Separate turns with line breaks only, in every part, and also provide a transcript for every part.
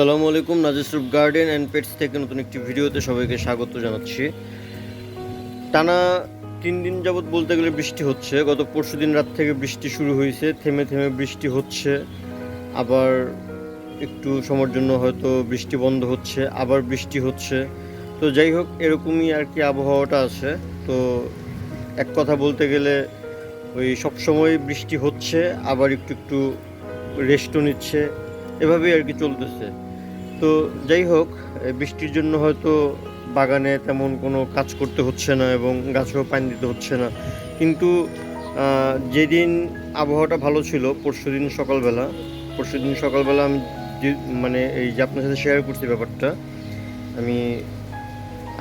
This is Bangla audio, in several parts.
আসসালামু আলাইকুম নাজিসরুফ গার্ডেন অ্যান্ড পেটস থেকে নতুন একটি ভিডিওতে সবাইকে স্বাগত জানাচ্ছি। টানা তিন দিন যাবৎ বলতে গেলে বৃষ্টি হচ্ছে। গত পরশু দিন রাত থেকে বৃষ্টি শুরু হয়েছে, থেমে থেমে বৃষ্টি হচ্ছে। আবার একটু সময়ের জন্য হয়তো বৃষ্টি বন্ধ হচ্ছে, আবার বৃষ্টি হচ্ছে। তো যাই হোক, এরকমই আর কি আবহাওয়াটা আছে। তো এক কথা বলতে গেলে ওই সবসময় বৃষ্টি হচ্ছে, আবার একটু একটু রেস্টও নিচ্ছে। এভাবেই আর কি চলতেছে। তো যাই হোক বৃষ্টির জন্য হয়তো বাগানে তেমন কোনো কাজ করতে হচ্ছে না এবং গাছেও পানি দিতে হচ্ছে না। কিন্তু যেদিন আবহাওয়াটা ভালো ছিল, পরশু দিন সকালবেলা, পরশু দিন সকালবেলা আমি মানে এই যে আপনার সাথে শেয়ার করছি ব্যাপারটা, আমি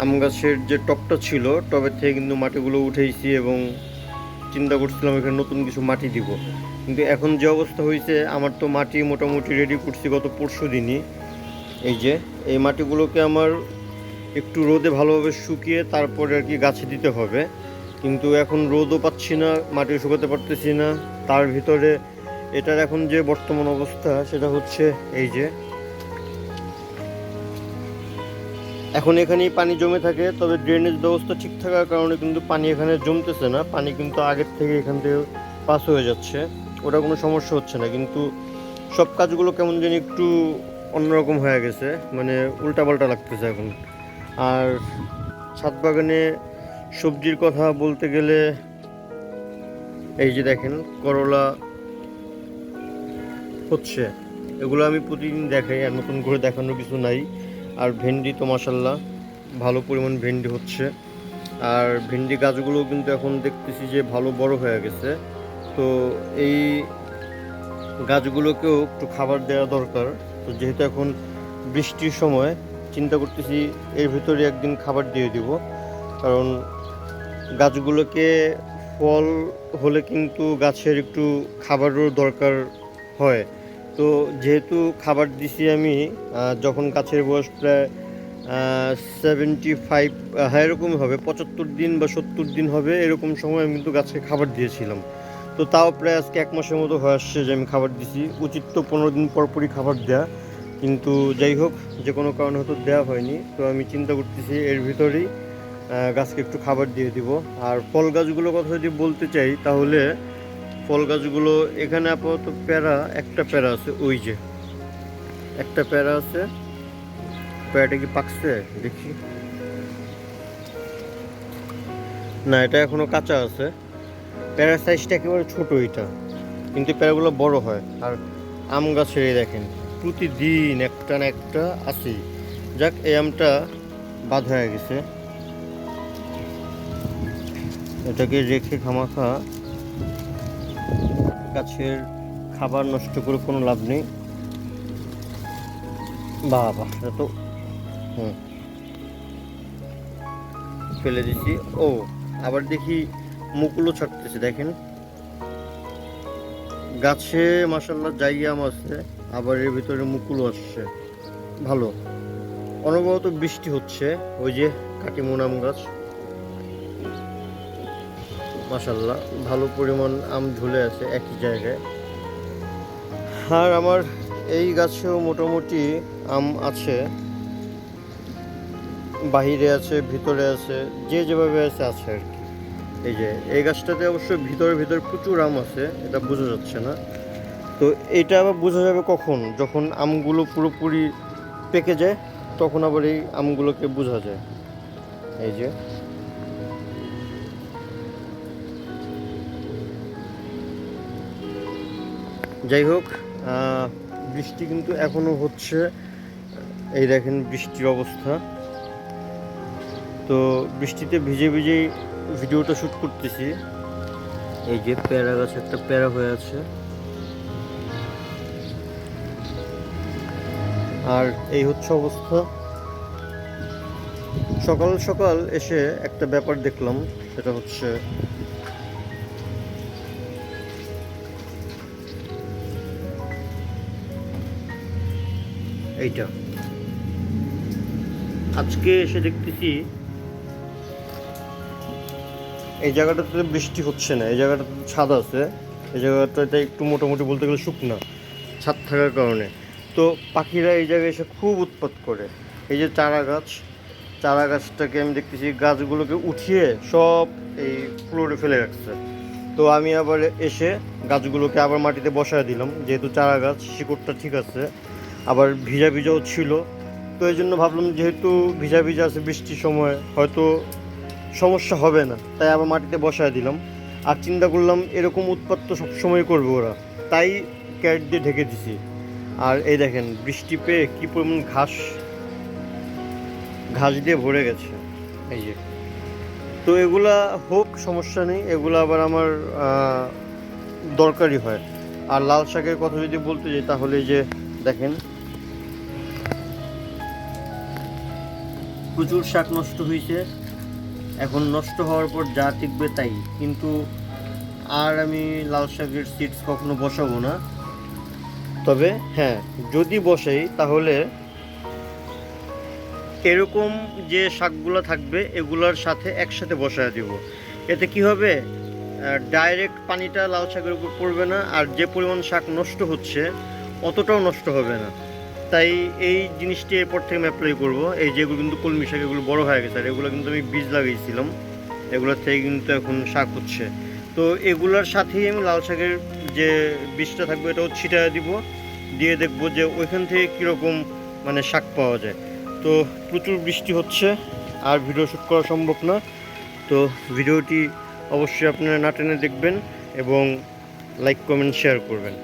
আম গাছের যে টবটা ছিল, টবের থেকে কিন্তু মাটিগুলো উঠেইছি এবং চিন্তা করছিলাম এখানে নতুন কিছু মাটি দিব। কিন্তু এখন যে অবস্থা হয়েছে আমার তো মাটি মোটামুটি রেডি করছি গত পরশু দিনই। এই যে, এই মাটিগুলোকে আমার একটু রোদে ভালোভাবে শুকিয়ে তারপরে আর কি গাছে দিতে হবে। কিন্তু এখন রোদও পাচ্ছি না মাটি শুকাতে পারতেছি না। তার ভিতরে এটার এখন যে বর্তমান অবস্থা, সেটা হচ্ছে এই যে। এখন এখানেই পানি জমে থাকে, তবে ড্রেনেজ ব্যবস্থা ঠিক থাকার কারণে কিন্তু পানি এখানে জমতেছে না। পানি কিন্তু আগের থেকে এখান থেকে পাস হয়ে যাচ্ছে। ওটা কোনো সমস্যা হচ্ছে না। কিন্তু সব কাজগুলো কেমন যেন একটু অন্যরকম হয়ে গেছে মানে উল্টাপাল্টা লাগতেছে এখন। আর ছাদ বাগানে সবজির কথা বলতে গেলে, এই যে দেখেন, করলা হচ্ছে। এগুলো আমি প্রতিদিন দেখাই, আর নতুন করে দেখানোর কিছু নাই। আর ভেন্ডি তো মাসাল্লাহ ভালো পরিমাণ ভেন্ডি হচ্ছে। আর ভেন্ডি গাছগুলো কিন্তু এখন দেখতেছি যে ভালো বড় হয়ে গেছে। তো এই গাছগুলোকেও একটু খাবার দেওয়া দরকার। তো যেহেতু এখন বৃষ্টির সময়, চিন্তা করতেছি এর ভিতরে একদিন খাবার দিয়ে দিব। কারণ গাছগুলোকে ফল হলে কিন্তু গাছের একটু খাবারও দরকার হয়। তো যেহেতু খাবার দিছি আমি যখন গাছের বয়স প্রায় সেভেন্টি ফাইভ হ্যাঁ এরকমই হবে, পঁচাত্তর দিন বা সত্তর দিন হবে, এরকম সময় আমি কিন্তু গাছকে খাবার দিয়েছিলাম। তো তাও প্রায় আজকে এক মাসের মতো হয়ে আসছে যে আমি খাবার দিছি। উচিত তো পনেরো দিন পরপরই খাবার দেওয়া কিন্তু যাই হোক, যে কোনো কারণে হয়তো দেওয়া হয়নি। তো আমি চিন্তা করতেছি এর ভিতরেই গাছকে একটু খাবার দিয়ে দিব। আর ফল গাছগুলোর কথা যদি বলতে চাই, তাহলে ফল গাছগুলো এখানে আপাতত প্যারা, একটা প্যারা আছে, ওই যে। একটা প্যারা আছে। প্যারাটা কি পাকছে? দেখি। না, এটা এখনও কাঁচা আছে। প্যারার সাইজটা একেবারে ছোটো এটা। কিন্তু প্যারাগুলো বড় হয়। আর আম গাছের দেখেন, প্রতিদিন একটা না একটা আসেই যাক, এই আমটা বাদ হয়ে গেছে। এটাকে রেখে খামাখা গাছের খাবার নষ্ট করে কোনো লাভ নেই। বাবা, এটা তো হুম। ফেলে দিছি। ও, আবার দেখি মুকুলও ছাড়তেছে, দেখেন। গাছে মাসাল্লাহ আম আছে, আবার এর ভিতরে মুকুলও আসছে। ভালো। অনবরত বৃষ্টি হচ্ছে, ওই যে কাটিমন আম গাছ। মাসাল্লাহ ভালো পরিমাণ আম ঝুলে আছে একই জায়গায়। আর আমার এই গাছেও মোটামুটি আম আছে। বাহিরে আছে, ভিতরে আছে, যে যেভাবে আছে আছে আর কি। এই যে, এই গাছটাতে অবশ্য ভিতরে ভিতরে প্রচুর আম আছে, এটা বোঝা যাচ্ছে না। তো এটা আবার বোঝা যাবে কখন? যখন আমগুলো পুরোপুরি পেকে যায়, তখন আবার এই আমগুলোকে বোঝা যায়। এই যে। যাই হোক বৃষ্টি কিন্তু এখনও হচ্ছে। এই দেখেন বৃষ্টির অবস্থা। তো বৃষ্টিতে ভিজে ভিজেই ভিডিওটা শ্যুট করতেছি। এই যে প্যারা গাছ একটা প্যারা হয়ে আছে। আর এই হচ্ছে অবস্থা। সকাল সকাল এসে একটা ব্যাপার দেখলাম, সেটা হচ্ছে এইটা। আজকে এসে দেখতেছি এই জায়গাটাতে বৃষ্টি হচ্ছে না, এই জায়গাটাতে ছাদ আছে, এই জায়গাটাতে একটু মোটামুটি বলতে গেলে শুকনা, ছাদ থাকার কারণে। তো পাখিরা এই জায়গায় এসে খুব উৎপাত করে। এই যে চারা গাছ, চারা গাছটাকে আমি দেখতেছি, গাছগুলোকে উঠিয়ে সব এই ফ্লোরে ফেলে রাখছে। তো আমি আবার এসে গাছগুলোকে আবার মাটিতে বসায় দিলাম, যেহেতু চারা গাছ, শিকড়টা ঠিক আছে, আবার ভিজা ভিজাও ছিল। তো এই জন্য ভাবলাম যেহেতু ভিজা ভিজা আছে বৃষ্টির সময়, হয়তো সমস্যা হবে না। তাই আবার মাটিতে বসায় দিলাম। আর চিন্তা করলাম এরকম উৎপাত তো সবসময় করবে ওরা। তাই ক্যাট দিয়ে ঢেকে দিছি। আর এই দেখেন বৃষ্টি পেয়ে কী পরিমাণ ঘাস ঘাস দিয়ে ভরে গেছে। এই যে। তো এগুলা হোক সমস্যা নেই। এগুলো আবার আমার আহ, দরকারি হয়। আর লাল শাকের কথা যদি বলতে যাই তাহলে যে দেখেন প্রচুর শাক নষ্ট হয়েছে এখন নষ্ট হওয়ার পর যা টিকবে তাই। কিন্তু আর আমি লাল শাকের সিডস কখনো বসাবো না। তবে হ্যাঁ যদি বসাই তাহলে এরকম যে শাকগুলো থাকবে, এগুলোর সাথে একসাথে বসায় দিব। এতে কি হবে? ডাইরেক্ট পানিটা লাল শাকের উপর পড়বে না, আর যে পরিমাণ শাক নষ্ট হচ্ছে, অতটাও নষ্ট হবে না। তাই এই জিনিসটি এরপর থেকে আমি অ্যাপ্লাই করব। এই যেগুলো কিন্তু কলমি শাক, এগুলো বড়ো হয়ে গেছে, আর এগুলো কিন্তু আমি বীজ লাগিয়েছিলাম। এগুলোর থেকে কিন্তু এখন শাক হচ্ছে। তো এগুলোর সাথেই আমি লাল শাকের যে বীজটা থাকবে, এটাও ছিটায় দিব। দিয়ে দেখব যে ওইখান থেকে কীরকম মানে শাক পাওয়া যায়। তো প্রচুর বৃষ্টি হচ্ছে, আর ভিডিও শ্যুট করা সম্ভব না। তো ভিডিওটি অবশ্যই আপনারা না টেনে দেখবেন এবং লাইক, কমেন্ট, শেয়ার করবেন।